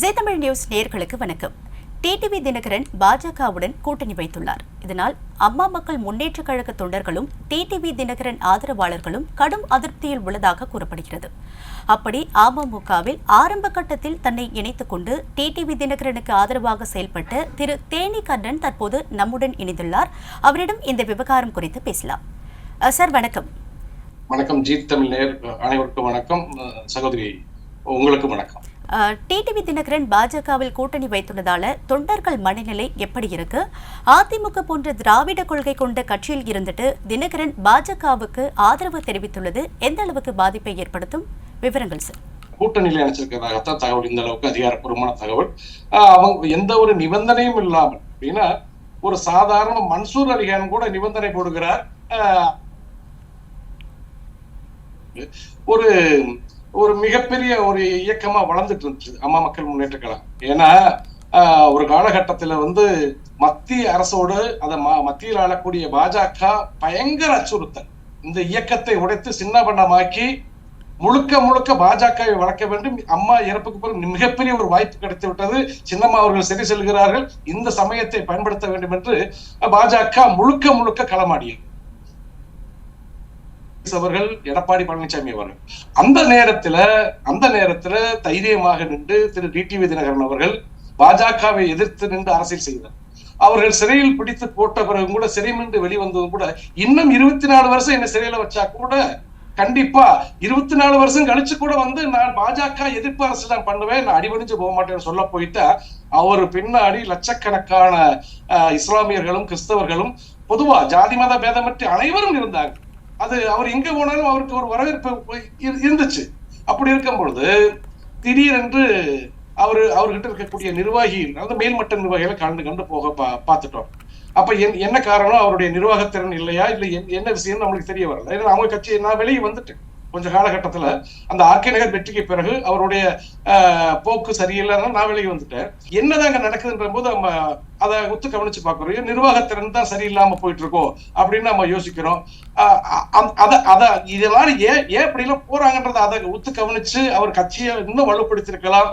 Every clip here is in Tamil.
ஜே தமிழ் நியூஸ் நேர்களுக்கு வணக்கம். டிடிவி தினகரன் பாஜகவுடன் கூட்டணி வைத்துள்ளார். இதனால் அம்மா மக்கள் முன்னேற்ற கழக தொண்டர்களும் டிடிவி தினகரன் ஆதரவாளர்களும் கடும் அதிருப்தியில் உள்ளதாக கூறப்படுகிறது. அப்படி அமமுகவில் ஆரம்ப கட்டத்தில் தன்னை இணைத்துக் கொண்டு டிடிவி தினகரனுக்கு ஆதரவாக செயல்பட்ட திரு தேனி கண்ணன் தற்போது நம்முடன் இணைந்துள்ளார். அவரிடம் இந்த விவகாரம் குறித்து பேசலாம். சார் வணக்கம். வணக்கம் ஜீத் தமிழ் நேர் அனைவருக்கும் வணக்கம். சகோதரி உங்களுக்கு வணக்கம். டிடிவி தினகரன் பாஜகவில் கூட்டணி வைத்துள்ளதால தொண்டர்கள் மனநிலை எப்படி இருக்கு? அதிமுக போன்ற திராவிட கொள்கை கொண்ட கட்சியில் இருந்துட்டு தினகரன் பாஜகவுக்கு ஆதரவு தெரிவித்துள்ளது. எந்த அளவுக்கு பாதிப்பை ஏற்படுத்தும்? விவரங்கள் சார். கூட்டணியில் இணைச்சிருக்கிறதாகத்தான் தகவல். இந்த அளவுக்கு அதிகாரப்பூர்வமான தகவல். அவங்க எந்த ஒரு நிபந்தனையும் இல்லாமல் அப்படின்னா ஒரு சாதாரண மன்சூர் அலிகான் கூட நிபந்தனை போடுகிறார். ஒரு ஒரு மிகப்பெரிய ஒரு இயக்கமா வளர்ந்துட்டு இருந்துச்சு அம்மா மக்கள் முன்னேற்ற கழகம். ஏன்னா ஒரு காலகட்டத்துல வந்து மத்திய அரசோடு அதை ம- மத்தியில் ஆளக்கூடிய பாஜக பயங்கர அச்சுறுத்தல். இந்த இயக்கத்தை உடைத்து சின்ன பண்ணமாக்கி முழுக்க முழுக்க பாஜகவை வளர்க்க வேண்டும். அம்மா இறப்புக்கு பிறகு மிகப்பெரிய ஒரு வாய்ப்பு கிடைத்து விட்டது. சின்னம்மா அவர்கள் சரி செல்கிறார்கள். இந்த சமயத்தை பயன்படுத்த வேண்டும் என்று பாஜக முழுக்க முழுக்க களமாடியது. அவர்கள் எடப்பாடி பழனிசாமி அவர்கள். அந்த நேரத்துல அந்த நேரத்துல தைரியமாக நின்று திரு டிடிவி தினகரன் அவர்கள் பாஜகவை எதிர்த்து நின்று அரசியல் செய்தார். அவர்கள் சிறையில் பிடித்து போட்ட பிறகு கூட சிறை நின்று வெளிவந்ததும் கூட இன்னும் இருபத்தி நாலு வருஷம் என்ன சிறையில வச்சா கூட கண்டிப்பா இருபத்தி நாலு வருஷம் கழிச்சு கூட வந்து நான் பாஜக எதிர்ப்பு அரசு தான் பண்ணுவேன் நான் அடிபணிஞ்சு போக மாட்டேன்னு சொல்ல போயிட்டா அவர் பின்னாடி லட்சக்கணக்கான இஸ்லாமியர்களும் கிறிஸ்தவர்களும் பொதுவா ஜாதி மத பேதமற்ற அனைவரும் இருந்தாங்க அது அவர் எங்க போனாலும் அவருக்கு ஒரு வரவேற்பு இரு- இருந்துச்சு. அப்படி இருக்கும் பொழுது திடீரென்று அவரு அவர்கிட்ட இருக்கக்கூடிய நிர்வாகிகள் அதாவது மேல்மட்ட நிர்வாகிகளை கண்டு கண்டு போக பா பார்த்துட்டோம். அப்ப என்- என்ன காரணம்? அவருடைய நிர்வாகத்திறன் இல்லையா? இல்ல என்- என்ன விஷயம் நம்மளுக்கு தெரிய வரல. ஏன்னா அவங்க கட்சி நான் வெளியே வந்துட்டேன். கொஞ்ச காலகட்டத்துல அந்த ஆர்கே நகர் வெற்றிக்கு பிறகு அவருடைய போக்கு சரியில்லைன்னா நான் வெளியே வந்துட்டேன். என்னதான் அங்க நடக்குதுன்ற போது நம்ம அதை ஒத்து கவனிச்சு பார்க்கிறோம். நிர்வாகத்திறன் தான் சரியில்லாம போயிட்டு இருக்கோம் அப்படின்னு நம்ம யோசிக்கிறோம். ஆஹ் அதை இதெல்லாம் ஏன் ஏன் இப்படி எல்லாம் போறாங்கன்றத அதை ஒத்து கவனிச்சு அவர் கட்சியை இன்னும் வலுப்படுத்திருக்கலாம்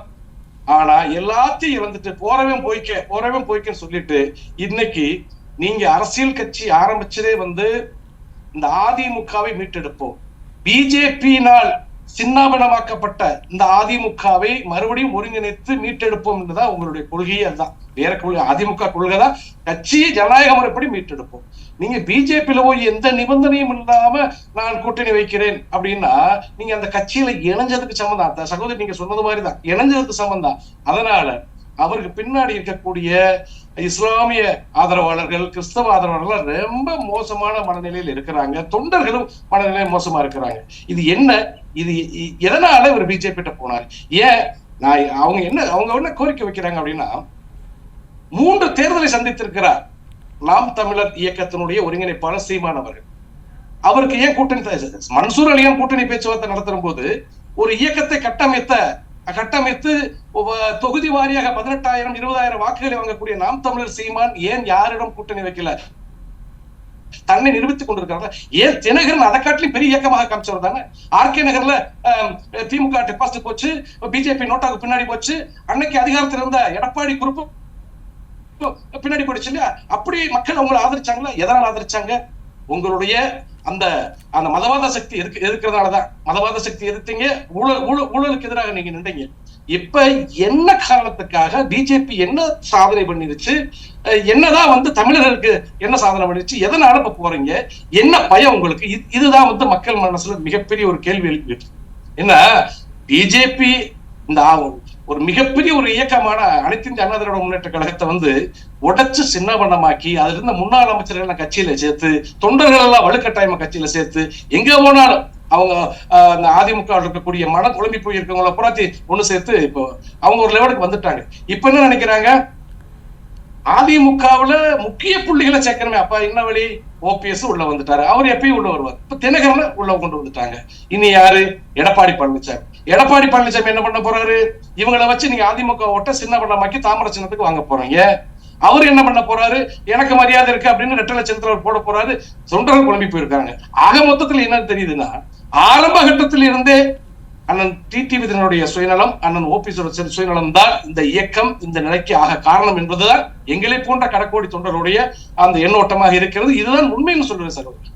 ஆனா எல்லாத்தையும் வந்துட்டு போறவன் போய்க்க போறவன் போய்க்கன்னு சொல்லிட்டு இன்னைக்கு நீங்க அரசியல் கட்சி ஆரம்பிச்சதே வந்து இந்த அதிமுகவை மீட்டெடுப்போம். பிஜேபியினால் சின்னாபனமாக்கப்பட்ட இந்த அதிமுகவை மறுபடியும் ஒருங்கிணைத்து மீட்டெடுப்போம் என்றுதான் உங்களுடைய கொள்கையே அதுதான். வேற கொள்கை அதிமுக கொள்கை தான் கட்சியை ஜனநாயக முறைப்படி மீட்டெடுப்போம். நீங்க பிஜேபியில போய் எந்த நிபந்தனையும் இல்லாம நான் கூட்டணி வைக்கிறேன் அப்படின்னா நீங்க அந்த கட்சியில இணைஞ்சதுக்கு சம்பந்தம் அந்த சகோதரி நீங்க சொன்னது மாதிரிதான் இணைஞ்சதுக்கு சம்பந்தம். அதனால அவருக்கு பின்னாடி இருக்கக்கூடிய இஸ்லாமிய ஆதரவாளர்கள் கிறிஸ்தவ ஆதரவாளர்கள் ரொம்ப மோசமான மனநிலையில் இருக்கிறாங்க. தொண்டர்களும் மனநிலை மோசமா இருக்கிறாங்க. இது என்ன? இது எதனால இவர் பிஜேபி கிட்ட போனார்? ஏன் நான் அவங்க என்ன அவங்க என்ன கோரிக்கை வைக்கிறாங்க அப்படின்னா மூன்று தேர்தலை சந்தித்திருக்கிறார் நாம் தமிழர் இயக்கத்தினுடைய ஒருங்கிணைப்பாளர் சீமான் அவர்கள். அவருக்கு ஏன் கூட்டணி மன்சூர் அலியான் கூட்டணி பேச்சுவார்த்தை நடத்தும் போது ஒரு இயக்கத்தை கட்டமைத்த கட்டமைத்து தொகுதி வாரியாக பதினெட்டாயிரம் இருபதாயிரம் வாக்குகளை வாங்கக்கூடிய நாம் தமிழர் சீமான் ஏன் யாரிடம் கூட்டணி வைக்கல? தன்னை நிரூபித்துக் கொண்டிருக்காங்க ஏன் தினகரன் அதை காட்டிலும் பெரிய இயக்கமாக காமிச்சவர் தானே ஆர்கே நகர்ல திமுக டெபாசிட் போச்சு பிஜேபி நோட்டாவுக்கு பின்னாடி போச்சு அன்னைக்கு அதிகாரத்தில் இருந்த எடப்பாடி குரூப் பின்னாடி போயிடுச்சு இல்லையா? அப்படி மக்கள் அவங்களை ஆதரிச்சாங்களா? எதனால ஆதரிச்சாங்க? உங்களுடைய அந்த அந்த மதவாத சக்தி எதுக்கு எதுக்குறதுனாலதான் மதவாத சக்தி எதிர்த்தீங்க ஊழல் ஊழல் ஊழலுக்கு எதிராக நீங்க நின்றீங்க. இப்ப என்ன காரணத்துக்காக பிஜேபி என்ன சாதனை பண்ணிருச்சு? அஹ் என்னதான் வந்து தமிழர்களுக்கு என்ன சாதனை பண்ணிருச்சு? எதனை அனுப்ப போறீங்க? என்ன பயம் உங்களுக்கு? இது- இதுதான் வந்து மக்கள் மனசுல மிகப்பெரிய ஒரு கேள்வி எழுப்பிட்டு என்ன? பிஜேபி இந்த ஒரு மிகப்பெரிய ஒரு இயக்கமான அனைத்து இந்திய அண்ணா திராவிட முன்னேற்ற கழகத்தை வந்து உடைச்சு சின்னபண்ணமாக்கி அதுல இருந்த முன்னாள் அமைச்சர்கள் கட்சியில சேர்த்து தொண்டர்கள் எல்லாம் வலுக்கட்டாயமா கட்சியில சேர்த்து எங்க போனாலும் அவங்க அந்த அதிமுக இருக்கக்கூடிய மன குழம்பி போய் இருக்கவங்கள புறாத்தி ஒண்ணு சேர்த்து இப்போ அவங்க ஒரு லெவலுக்கு வந்துட்டாங்க. இப்ப என்ன நினைக்கிறாங்க? அதிமுகவுல முக்கிய புள்ளிகளை சேர்க்கணுமே. அப்ப என்ன வழி ஓபிஎஸ் உள்ள வந்துட்டாரு. அவர் எப்பயும் உள்ள வருவார். இப்ப தினகரனை உள்ள கொண்டு வந்துட்டாங்க. இனி யாரு? எடப்பாடி பழனிசாமி. எடப்பாடி பழனிசாமி என்ன பண்ண போறாரு? இவங்களை வச்சு நீங்க அதிமுக ஓட்ட சின்ன பண்ணமாக்கி தாமர சின்னத்துக்கு வாங்க போறீங்க. அவர் என்ன பண்ண போறாரு? எனக்கு மரியாதை இருக்கு அப்படின்னு ரெட்டை லட்சத்துல போட போறாரு. தொண்டர்கள் குழம்பி போயிருக்காங்க. ஆக மொத்தத்துல என்ன தெரியுதுன்னா ஆரம்ப கட்டத்தில் இருந்தே அண்ணன் டி தினருடைய சுயநலம் அண்ணன் ஓபிஎஸோட சுயநலம் தான் இந்த இயக்கம் இந்த நிலைக்கு ஆக காரணம் என்பதுதான் எங்களை போன்ற கடக்கோடி தொண்டருடைய அந்த எண்ணோட்டமாக இருக்கிறது. இதுதான் உண்மைன்னு சொல்றேன் சகோதரி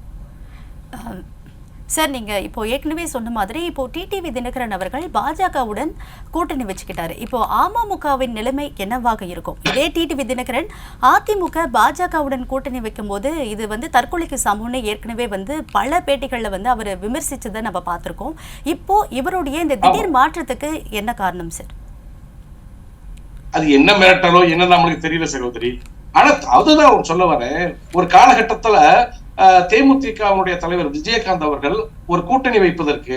சார் நீங்க இப்போ ஏற்கனவே சொன்ன மாதிரி இப்போ டிடிவி தினகரன் அவர்கள் பாஜகவுடன் கூட்டணி வச்சுக்கிட்டாரு. இப்போ அமமுகவின் நிலைமை என்னவாக இருக்கும்? இதே டிடிவி தினகரன் அதிமுக பாஜகவுடன் கூட்டணி வைக்கும்போது இது வந்து தற்கொலைக்கு சமம்னு ஏற்கனவே வந்து பல பேட்டிகள்ல வந்து அவர் விமர்சிச்சதை நம்ம பார்த்திருக்கோம். இப்போ இவருடைய இந்த திடீர் மாற்றத்துக்கு என்ன காரணம் சார்? அது என்ன மிரட்டலோ என்ன நம்மளுக்கு தெரியல சகோதரி ஆனா அதுதான் சொல்ல வரேன் ஒரு காலகட்டத்துல தேமுதிகவுடைய தலைவர் விஜயகாந்த் அவர்கள் ஒரு கூட்டணி வைப்பதற்கு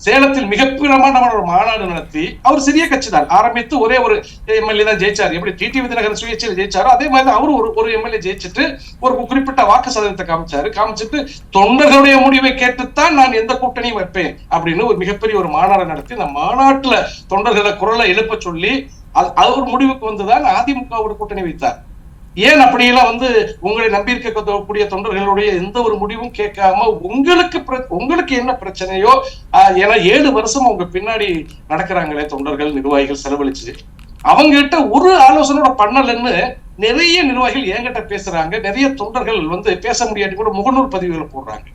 சேலத்தில் மிகப்பிரமான ஒரு மாநாடு நடத்தி அவர் சிறிய கட்சி தான் ஆரம்பித்து ஒரே ஒரு எம்எல்ஏ தான் ஜெயிச்சார். எப்படி டிடி விதிநகர் சுயேட்சையில் ஜெயிச்சாரோ அதே மாதிரி தான் அவரும் ஒரு ஒரு எம்எல்ஏ ஜெயிச்சுட்டு ஒரு குறிப்பிட்ட வாக்கு சதவீதத்தை காமிச்சாரு. காமிச்சிட்டு தொண்டர்களுடைய முடிவை கேட்டுத்தான் நான் எந்த கூட்டணியும் வைப்பேன் அப்படின்னு ஒரு மிகப்பெரிய ஒரு மாநாடு நடத்தி இந்த மாநாட்டுல தொண்டர்களை குரலை எழுப்ப சொல்லி அது- அவர் முடிவுக்கு வந்துதான் அதிமுகவோட கூட்டணி வைத்தார். ஏன் அப்படியெல்லாம் வந்து உங்களை நம்பியிருக்கக்கூடிய தொண்டர்களுடைய எந்த ஒரு முடிவும் கேட்காம உங்களுக்கு பிர- உங்களுக்கு என்ன பிரச்சனையோ ஆஹ், ஏன்னா ஏழு வருஷம் உங்க பின்னாடி நடக்கிறாங்களே தொண்டர்கள் நிர்வாகிகள் செலவழிச்சு. அவங்க கிட்ட ஒரு ஆலோசனையோட பண்ணலன்னு நிறைய நிர்வாகிகள் என்கிட்ட பேசுறாங்க. நிறைய தொண்டர்கள் வந்து பேச முடியாட்டி கூட முகநூல் பதிவுகளை போடுறாங்க.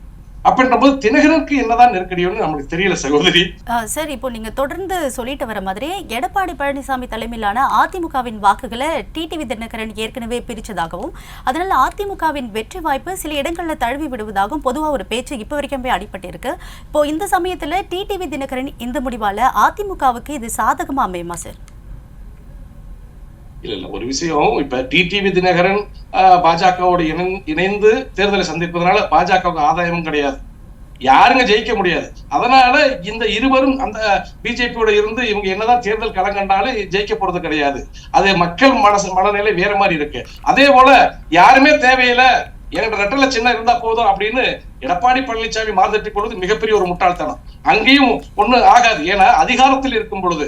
அப்படின்ற போது தினகரனுக்கு என்னதான் நெருக்கடியோன்னு நம்மளுக்கு தெரியல சகோதரி. சார் இப்போ நீங்க தொடர்ந்து சொல்லிட்டு வர மாதிரி எடப்பாடி பழனிசாமி தலைமையிலான அதிமுகவின் வாக்குகளை டிடிவி தினகரன் ஏற்கனவே பிரிச்சதாகவும் அதனால அதிமுகவின் வெற்றி வாய்ப்பு சில இடங்கள்ல தழுவி விடுவதாகவும் பொதுவா ஒரு பேச்சு இப்போ வரைக்குமே போய் அடிபட்டிருக்கு. இப்போ இந்த சமயத்துல டிடிவி தினகரன் இந்த முடிவால அதிமுகவுக்கு இது சாதகமா அமையுமா சார்? இல்ல இல்ல ஒரு விஷயம் இப்ப டிடிவி தினகரன் பாஜகவோட இணைந்து தேர்தலை சந்திப்பதனால பாஜகவுக்கு ஆதாயமும் கிடையாது. யாருங்க ஜெயிக்க முடியாது? அதனால இந்த இருவரும் அந்த பிஜேபியோட இருந்து இவங்க என்னதான் தேர்தல் களம் கண்டாலும் ஜெயிக்க போறது கிடையாது. அது மக்கள் மனசு மனநிலை வேற மாதிரி இருக்கு. அதே போல யாருமே தேவையில்லை என்கிட்ட ரெட்டல சின்ன இருந்தா போதும் அப்படின்னு எடப்பாடி பழனிசாமி மார்தட்டி பொழுது மிகப்பெரிய ஒரு முட்டாள்தனம். அங்கேயும் ஒண்ணு ஆகாது. ஏன்னா அதிகாரத்தில் இருக்கும் பொழுது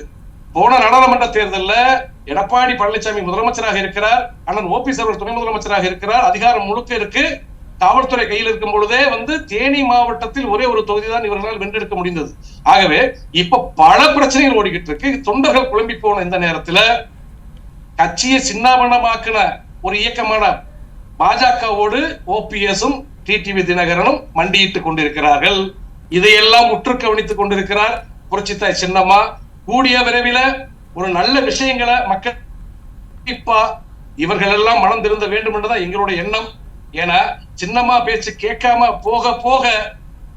போன நாடாளுமன்ற தேர்தல்ல எடப்பாடி பழனிசாமி முதலமைச்சராக இருக்கிறார் அண்ணன் ஓபிஎஸ் அவர்கள் துணை முதலமைச்சராக இருக்கிறார் அதிகாரம் முழுக்க இருக்கு. காவல்துறை கையில் இருக்கும் பொழுதே வந்து தேனி மாவட்டத்தில் ஒரே ஒரு தொகுதி தான் இவர்களால் வென்றெடுக்க முடிந்தது. ஆகவே இப்ப பல பிரச்சனைகள் ஓடிக்கிட்டு இருக்கு. தொண்டர்கள் குழம்பி போன இந்த நேரத்துல கட்சியை சின்னாபனமாக்கின ஒரு இயக்கமான பாஜகவோடு ஓபிஎஸும் டிடிவி தினகரனும் மண்டியிட்டுக் கொண்டிருக்கிறார்கள். இதையெல்லாம் உற்று கவனித்துக் கொண்டிருக்கிறார் புரட்சித்தாய் சின்னம்மா. கூடிய விரைவில ஒரு நல்ல விஷயங்களை மக்கள் கண்டிப்பா இவர்கள் எல்லாம் மனம் திருந்த வேண்டும் என்றுதான் எங்களுடைய எண்ணம். ஏன்னா சின்னம்மா பேச்சு கேட்காம போக போக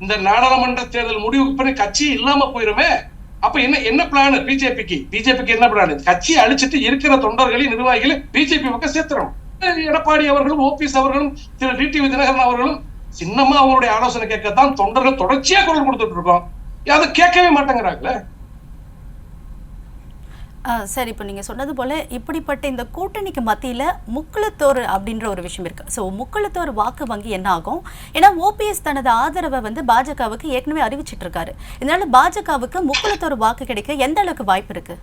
இந்த நாடாளுமன்ற தேர்தல் முடிவுக்கு பிறகு கட்சி இல்லாம போயிருமே. அப்ப என்ன என்ன பிளான் பிஜேபிக்கு? பிஜேபிக்கு என்ன பிளான் கட்சி அழிச்சிட்டு இருக்கிற தொண்டர்களையும் நிர்வாகிகளை பிஜேபி பக்கம் சேர்த்துறோம் எடப்பாடி அவர்களும் ஓபிஎஸ் அவர்களும் திரு டிடிவி தினகரன் அவர்களும் சின்னம்மா அவங்களுடைய ஆலோசனை கேட்கத்தான் தொண்டர்கள் தொடர்ச்சியா குரல் கொடுத்துட்டு இருக்கோம். அதை கேட்கவே மாட்டேங்கிறாங்களே? சார் இப்போ நீங்க சொன்னது போல இப்படிப்பட்ட இந்த கூட்டணிக்கு மத்தியில் முக்குளத்தோர் அப்படின்ற ஒரு விஷயம் இருக்கு. ஸோ முக்குளத்தோர் வாக்கு வங்கி என்ன ஆகும்? ஏன்னா ஓபிஎஸ் தனது ஆதரவை வந்து பாஜகவுக்கு ஏற்கனவே அறிவிச்சிட்டு இருக்காரு. இதனால பாஜகவுக்கு முக்குளத்தோர் வாக்கு கிடைக்க எந்த அளவுக்கு வாய்ப்பு இருக்கு?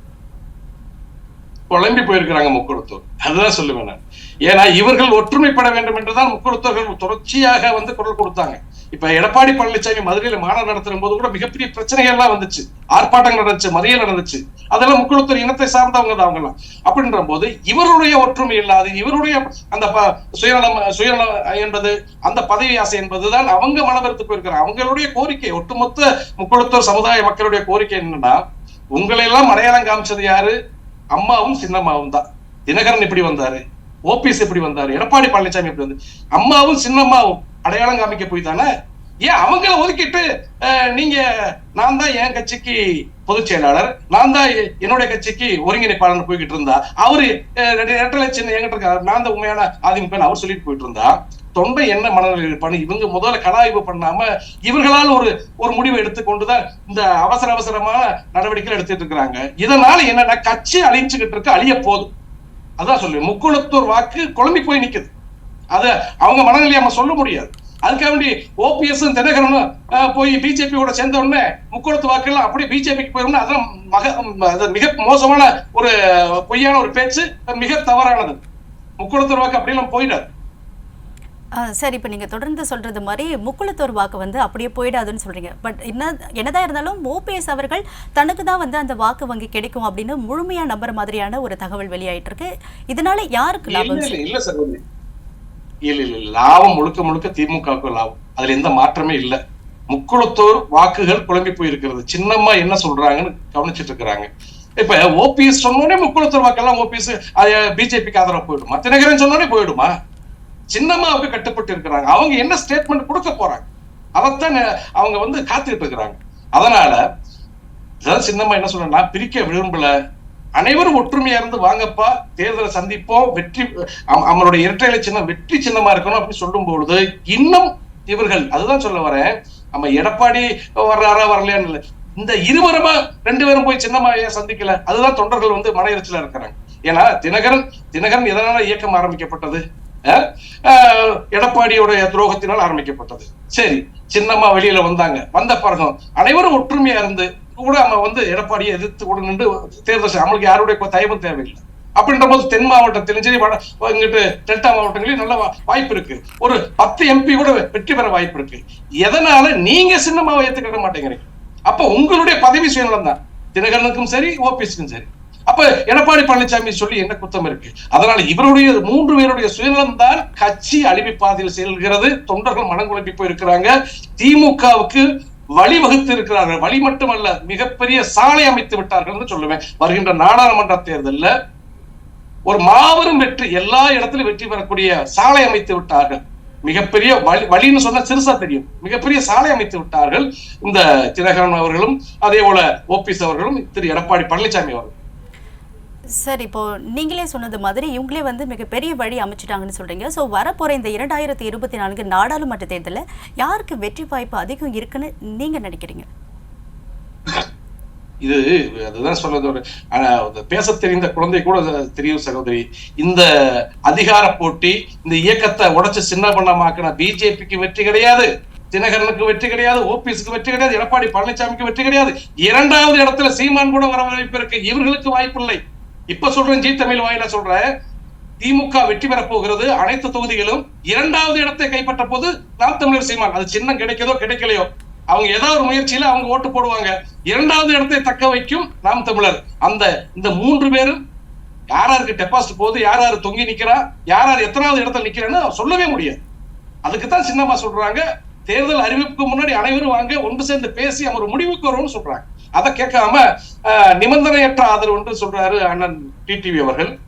குழம்பி போயிருக்கிறாங்க முக்குளத்தூர் அதுதான் சொல்லுவேன் நான். ஏன்னா இவர்கள் ஒற்றுமைப்பட வேண்டும் என்றுதான் முக்குளத்தூர்கள் தொடர்ச்சியாக வந்து குரல் கொடுத்தாங்க. இப்ப எடப்பாடி பழனிசாமி மதுரையில மாநாடு நடத்தும் போது கூட மிகப்பெரிய பிரச்சனைகள் எல்லாம் வந்துச்சு. ஆர்ப்பாட்டங்கள் நடந்துச்சு மறியல் நடந்துச்சு. அதெல்லாம் முக்குளத்தூர் இனத்தை சார்ந்தவங்க தான் அவங்க எல்லாம் அப்படின்ற போது இவருடைய ஒற்றுமை இல்லாது இவருடைய அந்த சுயநலம் சுயநலம் என்பது அந்த பதவி ஆசை என்பதுதான் அவங்க மனவெடுத்து போயிருக்கிறாங்க. அவங்களுடைய கோரிக்கை ஒட்டுமொத்த முக்குளத்தூர் சமுதாய மக்களுடைய கோரிக்கை என்னன்னா உங்களை எல்லாம் அடையாளம் காமிச்சது யாரு? அம்மாவும் சின்னம்மாவும் தான். தினகரன் எப்படி வந்தாரு? ஓபிஎஸ் எப்படி வந்தாரு? எடப்பாடி பழனிசாமி எப்படி வந்து அம்மாவும் சின்னம்மாவும் அடையாளம் காமிக்க போய் தானே? ஏன் அவங்கள ஒதுக்கிட்டு நீங்க நான் தான் என் கட்சிக்கு பொதுச் செயலாளர் நான் தான் என்னுடைய கட்சிக்கு ஒருங்கிணைப்பாளர் போய்கிட்டு இருந்தா அவரு ரெண்டு ரெட்டலை சின்ன என்கிட்ட இருக்காரு நான் தான் உண்மையான ஆதிமுக அவர் சொல்லிட்டு போயிட்டு இருந்தா தொண்டை என்ன மனநிலை இருப்பான்னு இவங்க முதல்ல கலாய்வு பண்ணாம இவர்களால் ஒரு ஒரு முடிவை எடுத்துக்கொண்டுதான் இந்த அவசர அவசரமான நடவடிக்கைகள் எடுத்துட்டு இருக்கிறாங்க. இதனால என்னன்னா கட்சி அழிஞ்சுக்கிட்டு இருக்கு அழிய போதும் அதான் சொல்லு முக்குளத்தூர் வாக்கு குழம்பி போய் நிக்குது. அத அவங்க மனநிலையை நம்ம சொல்ல முடியாது. அதுக்காக வேண்டி ஓபிஎஸ் தினகரனும் போய் பிஜேபியோட சேர்ந்த உடனே முக்குளத்து வாக்கெல்லாம் அப்படியே பிஜேபிக்கு போயிடும் அதெல்லாம் மக மிக மோசமான ஒரு பொய்யான ஒரு பேச்சு மிக தவறானது. முக்குளத்தூர் வாக்கு அப்படியெல்லாம் போயிடாது. சரி இப்போ நீங்கள் தொடர்ந்து சொல்கிறது மாதிரி முக்குளத்தோர் வாக்கு வந்து அப்படியே போயிடாதுன்னு சொல்கிறீங்க பட் என்ன என்னதான் இருந்தாலும் ஓபிஎஸ் அவர்கள் தனக்கு தான் வந்து அந்த வாக்கு வங்கி கிடைக்கும் அப்படின்னு முழுமையாக நம்புற மாதிரியான ஒரு தகவல் வெளியாயிட்டு இருக்கு இதனால யாருக்கு லாபம்? இல்லை சார் இல்லை இல்லை லாபம் முழுக்க முழுக்க திமுகவுக்கு லாபம். அதுல எந்த மாற்றமே இல்ல. முக்குளத்தோர் வாக்குகள் குழம்பி போயிருக்கிறது. சின்னம்மா என்ன சொல்றாங்கன்னு கவனிச்சிட்டு இருக்கிறாங்க. இப்ப ஓபிஎஸ் சொன்னோடனே முக்குளத்தோர் வாக்கெல்லாம் ஓபிஎஸ் பிஜேபிக்கு ஆதரவு போயிடுமா. தினகரன் சொன்னோடனே போயிடுமா? சின்னம்மாவுக்கு கட்டுப்பட்டு இருக்கிறாங்க அவங்க என்ன ஸ்டேட்மெண்ட் கொடுக்க போறாங்க? அதைத்தான் அவங்க வந்து காத்துக்கிட்டு இருக்கிறாங்க. அதனால அதாவது சின்னம்மா என்ன சொல்றா பிரிக்க விரும்பல. அனைவரும் ஒற்றுமையா இருந்து வாங்கப்பா தேர்தலை சந்திப்போம் வெற்றி அவங்களுடைய இரட்டை சின்னம் வெற்றி சின்னமா இருக்கணும் அப்படின்னு சொல்லும் பொழுது இன்னும் இவர்கள் அதுதான் சொல்ல வரேன் நம்ம எடப்பாடி வர்றாரா வரலையான்னு இல்லை. இந்த இருவருமா ரெண்டு பேரும் போய் சின்னம்மா ஏன் சந்திக்கல? அதுதான் தொண்டர்கள் வந்து மன எரிச்சலா இருக்கிறாங்க. ஏன்னா தினகரன் தினகரன் எதனால இயக்கம் ஆரம்பிக்கப்பட்டது? அஹ், துரோகத்தினால் ஆரம்பிக்கப்பட்டது. சரி சின்னம்மா வெளியில வந்தாங்க. வந்த பிறகும் அனைவரும் ஒற்றுமையா இருந்து கூட நம்ம வந்து எடப்பாடியை எதிர்த்து கூட நின்று தேர்தல் செ- நம்மளுக்கு யாருடைய தயவும் தேவையில்லை. அப்படின்ற போது தென் மாவட்டத்திலும் சரி வட இங்கிட்டு டெல்டா மாவட்டங்களிலும் நல்ல வாய்ப்பு இருக்கு. ஒரு பத்து எம்பி கூட வெற்றி பெற வாய்ப்பு இருக்கு. எதனால நீங்க சின்னமாவை ஏத்துக்கிட மாட்டேங்கிறீங்க? அப்ப உங்களுடைய பதவி சுயநலம் தான் தினகரனுக்கும் சரி ஓபிஎஸ்க்கும் சரி. அப்ப எடப்பாடி பழனிசாமி சொல்லி என்ன குத்தம் இருக்கு? அதனால இவருடைய மூன்று பேருடைய சுயநலம் தான் கட்சி அழிவு பாதையில் செல்கிறது. தொண்டர்கள் மனம் குழப்பி போயிருக்கிறாங்க. திமுகவுக்கு வழிவகுத்து இருக்கிறார்கள். வழி மட்டுமல்ல மிகப்பெரிய சாலை அமைத்து விட்டார்கள் என்று சொல்லுவேன். வருகின்ற நாடாளுமன்ற தேர்தல்ல ஒரு மாபெரும் வெற்றி எல்லா இடத்திலும் வெற்றி பெறக்கூடிய சாலை அமைத்து விட்டார்கள். மிகப்பெரிய வழி வழின்னு சொன்னா சிறுசா தெரியும். மிகப்பெரிய சாலை அமைத்து விட்டார்கள். இந்த தினகரன் அவர்களும் அதே போல ஓபிஎஸ் அவர்களும் திரு எடப்பாடி பழனிசாமி அவர்களும். சார் இப்போ நீங்களே சொன்னது மாதிரி இவங்களே வந்து மிகப்பெரிய வழி அமைச்சிட்டாங்கன்னு சொல்றீங்க. ஸோ வரப்போற இந்த இரண்டாயிரத்தி இருபத்தி நான்கு நாடாளுமன்ற தேர்தலில் யாருக்கு வெற்றி வாய்ப்பு அதிகம் இருக்குன்னு நீங்க நினைக்கிறீங்க? இது அதுதான் சொல்றது ஒரு பேசத் தெரிந்த குழந்தை கூட தெரியும் சகோதரி. இந்த அதிகார போட்டி இந்த இயக்கத்தை உடைச்சு சின்ன பண்ணமாக்கின பிஜேபிக்கு வெற்றி கிடையாது. தினகரனுக்கு வெற்றி கிடையாது ஓபிஎஸ்க்கு வெற்றி கிடையாது எடப்பாடி பழனிசாமிக்கு வெற்றி கிடையாது. இரண்டாவது இடத்துல சீமான் கூட வர வாய்ப்பு இருக்கு. இவர்களுக்கு வாய்ப்பு இல்லை இப்ப சொல்றேன் ஜி தமிழ் வாயில சொல்றேன். திமுக வெற்றி பெறப் போகிறது அனைத்து தொகுதிகளும் இரண்டாவது இடத்தை கைப்பற்ற போது நாம் தமிழர் சீமான். அது சின்னம் கிடைக்கதோ கிடைக்கலையோ? அவங்க ஏதாவது ஒரு முயற்சியில அவங்க ஓட்டு போடுவாங்க. இரண்டாவது இடத்தை தக்க வைக்கும் நாம் தமிழர். அந்த இந்த மூன்று பேரும் யார் யாருக்கு டெபாசிட் போகுது யார் யாரு தொங்கி நிக்கிறா யார் யார் எத்தனாவது இடத்துல நிக்கிறேன்னு சொல்லவே முடியாது. அதுக்கு தான் சின்னம்மா சொல்றாங்க. தேர்தல் அறிவிப்புக்கு முன்னாடி அனைவரும் வாங்க ஒன்று சேர்ந்து பேசி அவர் முடிவுக்கு வரும்னு சொல்றாங்க. அதை கேட்காம நிபந்தனையற்ற ஆதரவு என்று சொல்றாரு அண்ணன் டிடிவி அவர்கள்.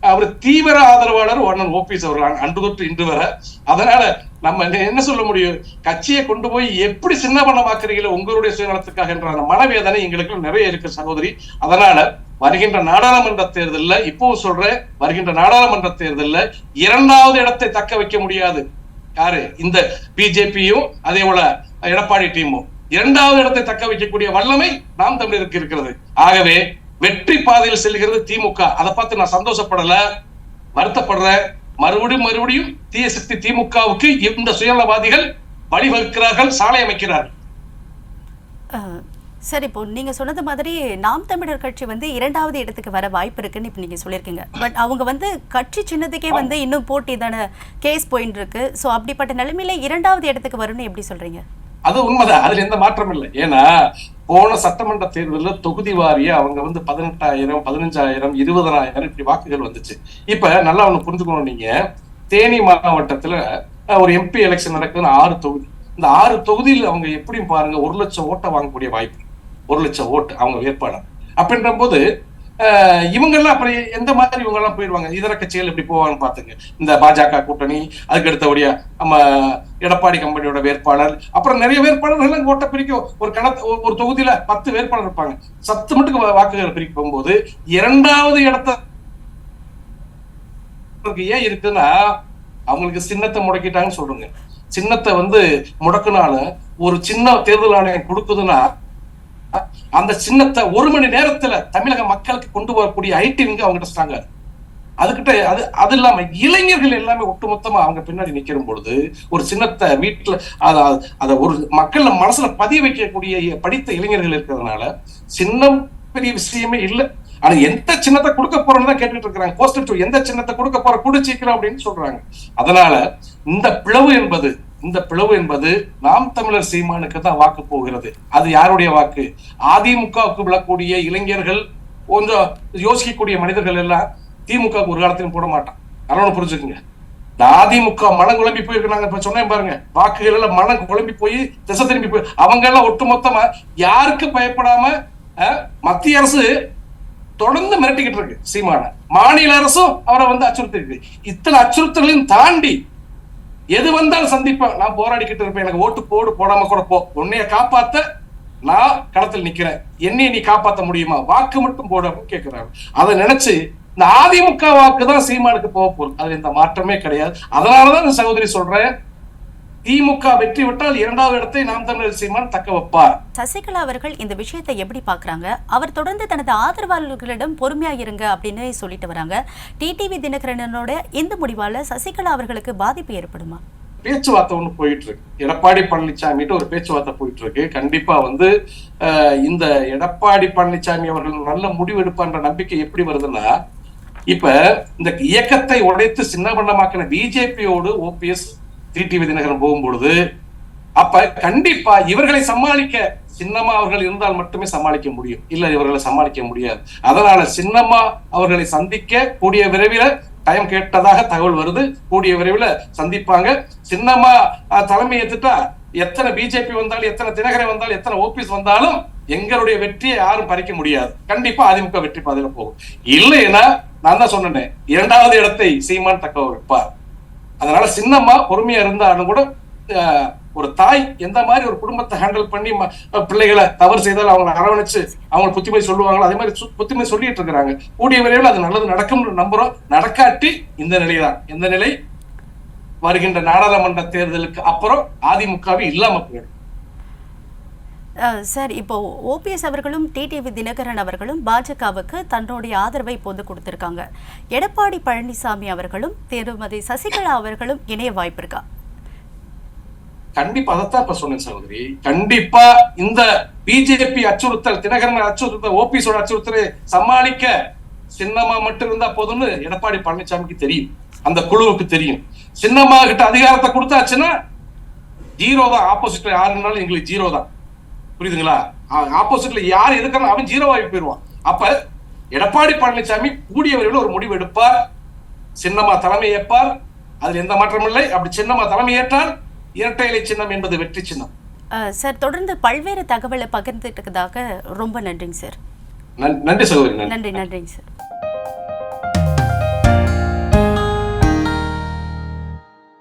அவர் தீவிர ஆதரவாளர் அண்ணன் ஓபிஎஸ் அவர்கள் அன்று தொற்று இன்று வர. அதனால நம்ம என்ன- சொல்ல முடியும்? கட்சியை கொண்டு போய் எப்படி சின்ன பண்ணமாக்குறீங்களோ உங்களுடைய சுயநலத்துக்காக என்ற அந்த மனவேதனை எங்களுக்கு நிறைய இருக்கு சகோதரி. அதனால வருகின்ற நாடாளுமன்ற தேர்தலில் இப்பவும் சொல்றேன் வருகின்ற நாடாளுமன்ற தேர்தலில் இரண்டாவது இடத்தை தக்க வைக்க முடியாது. யாரு? இந்த பிஜேபியும் அதே போல எடப்பாடி டீமும். இரண்டாவது இடத்தை தக்க வைக்கக்கூடிய வல்லமை நாம் தமிழருக்கு இருக்கிறது. ஆகவே வெற்றி பாதையில் செல்கிறது திமுக. அதை பார்த்து நான் சந்தோஷப்படல வருத்தப்படுறேன். மறுபடியும் மறுபடியும் தீய சக்தி திமுகவுக்கு இந்த சுயநலவாதிகள் வழிவகுக்கிறார்கள் சாலை அமைக்கிறார்கள். சரி இப்போ நீங்க சொன்னது மாதிரி நாம் தமிழர் கட்சி வந்து இரண்டாவது இடத்துக்கு வர வாய்ப்பு இருக்குன்னு இப்போ நீங்க சொல்லியிருக்கீங்க. பட் அவங்க வந்து கட்சி சின்னத்துக்கே வந்து இன்னும் போட்டி தானே கேஸ் போயின்னு இருக்கு. ஸோ அப்படிப்பட்ட நிலைமையில இரண்டாவது இடத்துக்கு வரும்னு எப்படி சொல்றீங்க? அது உண்மைதான். அதுல எந்த மாற்றம் இல்லை. ஏன்னா போன சட்டமன்ற தேர்தலில் தொகுதி வாரிய அவங்க வந்து பதினெட்டாயிரம் பதினஞ்சாயிரம் இருபதனாயிரம் இப்படி வாக்குகள் வந்துச்சு. இப்ப நல்லா ஒண்ணு புரிஞ்சுக்கணும் நீங்க. தேனி மாவட்டத்துல ஒரு எம்பி எலெக்ஷன் நடக்குதுன்னு ஆறு தொகுதி. இந்த ஆறு தொகுதியில் அவங்க எப்படியும் பாருங்க ஒரு லட்சம் ஓட்டை வாங்கக்கூடிய வாய்ப்பு. ஒரு லட்சம் ஓட்டு அவங்க வேட்பாளர். அப்படின்ற போது இவங்கெல்லாம் அப்புறம் எந்த மாதிரி இவங்க எல்லாம் போயிடுவாங்க? இதர கட்சிகள் எப்படி போவாங்கன்னு பாத்துங்க இந்த பாஜக கூட்டணி அதுக்கு அடுத்தபடியா நம்ம எடப்பாடி கம்பெனியோட வேட்பாளர் அப்புறம் நிறைய வேட்பாளர்கள் எல்லாம் ஓட்ட பிரிக்கும். ஒரு கணத்து ஒரு- தொகுதியில பத்து வேட்பாளர் இருப்பாங்க. சத்து மட்டுக்கு வாக்குகள் பிரிக்க போகும்போது இரண்டாவது இடத்த ஏன் இருக்குன்னா அவங்களுக்கு சின்னத்தை முடக்கிட்டாங்கன்னு சொல்றேங்க. சின்னத்தை வந்து முடக்குனால ஒரு சின்ன தேர்தல் ஆணையம் கொடுக்குதுன்னா அந்த சின்னத்தை ஒரு மணி நேரத்துல தமிழக மக்களுக்கு கொண்டு வரக்கூடிய ஐடிங்க அவங்க அவங்ககிட்ட ஸ்ட்ராங்கா இருக்கு. அது அது இல்லாம இளைஞர்கள் எல்லாமே ஒட்டுமொத்தமா அவங்க பின்னாடி நிக்கிற பொழுது ஒரு சின்னத்தை வீட்டுல அத ஒரு மக்கள் மனசுல பதிய வைக்கக்கூடிய படித்த இளைஞர்கள் இருக்கிறதுனால சின்னம் பெரிய விஷயமே இல்லை. ஆனா எந்த சின்னத்தை கொடுக்க போறோம்னு தான் கேட்டுட்டு இருக்கிறாங்க. கோஸ்டல் டூ எந்த சின்னத்தை கொடுக்க போற கூட சீக்கிரம் அப்படின்னு சொல்றாங்க. அதனால இந்த பிளவு என்பது இந்த பிளவு என்பது நாம் தமிழர் சீமானுக்கு தான் வாக்கு போகிறது. அது யாருடைய வாக்கு? அதிமுகவுக்கு விழக்கூடிய இளைஞர்கள் கொஞ்சம் யோசிக்கக்கூடிய மனிதர்கள் எல்லாம் திமுக ஒரு காலத்திலும் போட மாட்டான். அதனால புரிஞ்சுக்குங்க. இந்த அதிமுக மனம் குழம்பி போயிருக்காங்க இப்ப சொன்னேன் பாருங்க. வாக்குகள் எல்லாம் மனம் குழம்பி போய் திசை திரும்பி போய் அவங்க எல்லாம் ஒட்டுமொத்தமா யாருக்கு பயப்படாம மத்திய அரசு தொடர்ந்து மிரட்டிக்கிட்டு இருக்கு சீமான. மாநில அரசும் அவரை வந்து அச்சுறுத்திருக்கு இத்தனை அச்சுறுத்தலையும் தாண்டி எது வந்தாலும் சந்திப்பேன் நான் போராடிக்கிட்டு இருப்பேன். எனக்கு ஓட்டு போடு போடாம கூட போ. உன்னைய காப்பாத்த நான் களத்தில் நிக்கிறேன். என்னைய நீ காப்பாத்த முடியுமா? வாக்கு மட்டும் போடு அப்படின்னு கேட்கிறாங்க அதை நினைச்சு இந்த அதிமுக வாக்கு தான் சீமானுக்கு போக போகுது. அதுல எந்த மாற்றமே கிடையாது. அதனாலதான் சகோதரி சொல்றேன் திமுக வெற்றி விட்டால் இரண்டாவது இடத்தை நாம் தமிழர் சீமான் தக்க வைப்பார். சசிகலா அவர்கள் இந்த விஷயத்தை எப்படி பார்க்கறாங்க? அவர் தொடர்ந்து தனது ஆதரவாளர்களிடம் பொறுமையா இருங்க அப்படின்னு சொல்லிட்டு வராங்க. டிடிவி தினகரனோட இந்த முடிவால சசிகலா அவர்களுக்கு பாதிப்பு ஏற்படுமா? பேச்சுவார்த்தை ஒண்ணு போயிட்டு இருக்கு எடப்பாடி பழனிசாமிட்டு ஒரு பேச்சுவார்த்தை போயிட்டு இருக்கு கண்டிப்பா வந்து அஹ், இந்த எடப்பாடி பழனிசாமி அவர்கள் நல்ல முடிவு எடுப்பான்ற நம்பிக்கை எப்படி வருதுன்னா இப்ப இந்த இயக்கத்தை உடைத்து சின்னபண்ணமாக்கின பிஜேபியோடு ஓபிஎஸ் டிடிவி தினகரன் போகும்பொழுது அப்ப கண்டிப்பா இவர்களை சமாளிக்க சின்னம்மா அவர்கள் இருந்தால் மட்டுமே சமாளிக்க முடியும். இல்ல இவர்களை சமாளிக்க முடியாது. அதனால சின்னம்மா அவர்களை சந்திக்க கூடிய விரைவில் டைம் கேட்டதாக தகவல் வருது. கூடிய விரைவில் சந்திப்பாங்க. சின்னம்மா தலைமை ஏத்துட்டா எத்தனை பிஜேபி வந்தாலும் எத்தனை தினகரன் வந்தாலும் எத்தனை ஓபிஎஸ் வந்தாலும் எங்களுடைய வெற்றியை யாரும் பறிக்க முடியாது. கண்டிப்பா அதிமுக வெற்றி பாதையில போகும். இல்லைன்னா நான் தான் சொன்னேன் இரண்டாவது இடத்தை சீமான் தக்க வைப்பார் அதனால சின்னம்மா பொறுமையா இருந்தாலும் கூட ஒரு தாய் எந்த மாதிரி ஒரு குடும்பத்தை ஹேண்டில் பண்ணி ம- பிள்ளைகளை தவறு செய்தால் அவங்களை அரவணைச்சு அவங்க புத்திமதி சொல்லுவாங்களோ அதே மாதிரி சு- புத்திமதி சொல்லிட்டு இருக்கிறாங்க. கூடிய விரைவில் அது நல்லது நடக்கும்னு நம்புறோம். நடக்காட்டி இந்த நிலைதான். இந்த நிலை வருகின்ற நாடாளுமன்ற தேர்தலுக்கு அப்புறம் அதிமுகவே இல்லாம போயிடும். சார் இப்போ ஓபிஎஸ் அவர்களும் டிடிவி தினகரன் அவர்களும் பாஜகவுக்கு தன்னுடைய ஆதரவை இப்போது கொடுத்திருக்காங்க. எடப்பாடி பழனிசாமி அவர்களும் திருமதி சசிகலா அவர்களும் இணைய வாய்ப்பு இருக்கா கண்டிப்பா அதைத்தான் இப்ப சொன்னேன் சகோதரி. கண்டிப்பா இந்த பிஜேபி அச்சுறுத்தல் தினகரன் அச்சுறுத்தல் ஓபிஎஸோட அச்சுறுத்தலை சமாளிக்க சின்னம்மா மட்டும் இருந்தா போதும்னு எடப்பாடி பழனிசாமிக்கு தெரியும். அந்த குழுவுக்கு தெரியும். சின்னம்மா கிட்ட அதிகாரத்தை கொடுத்தாச்சுன்னா ஜீரோ தான் ஆப்போசிட்ல யாருனாலும் எங்களுக்கு ஜீரோ தான் புரியுதுங்களா? ஆப்போசிட்ல யார் எதுக்கணும் அவன் ஜீரோ ஆகி போயிடுவான். அப்ப எடப்பாடி பழனிசாமி கூடிய விரைவில் ஒரு முடிவு எடுப்பார். சின்னம்மா தலைமை ஏற்பார். அதில் எந்த மாற்றமும் இல்லை. அப்படி சின்னம்மா தலைமை ஏற்றால் இரட்டை இலை சின்னம் என்பது வெற்றி சின்னம். சார் தொடர்ந்து பல்வேறு தகவலை பகிர்ந்துட்டதாக ரொம்ப நன்றிங்க சார். நன்- நன்றி சகோதரி நன்றி நன்றிங்க சார்.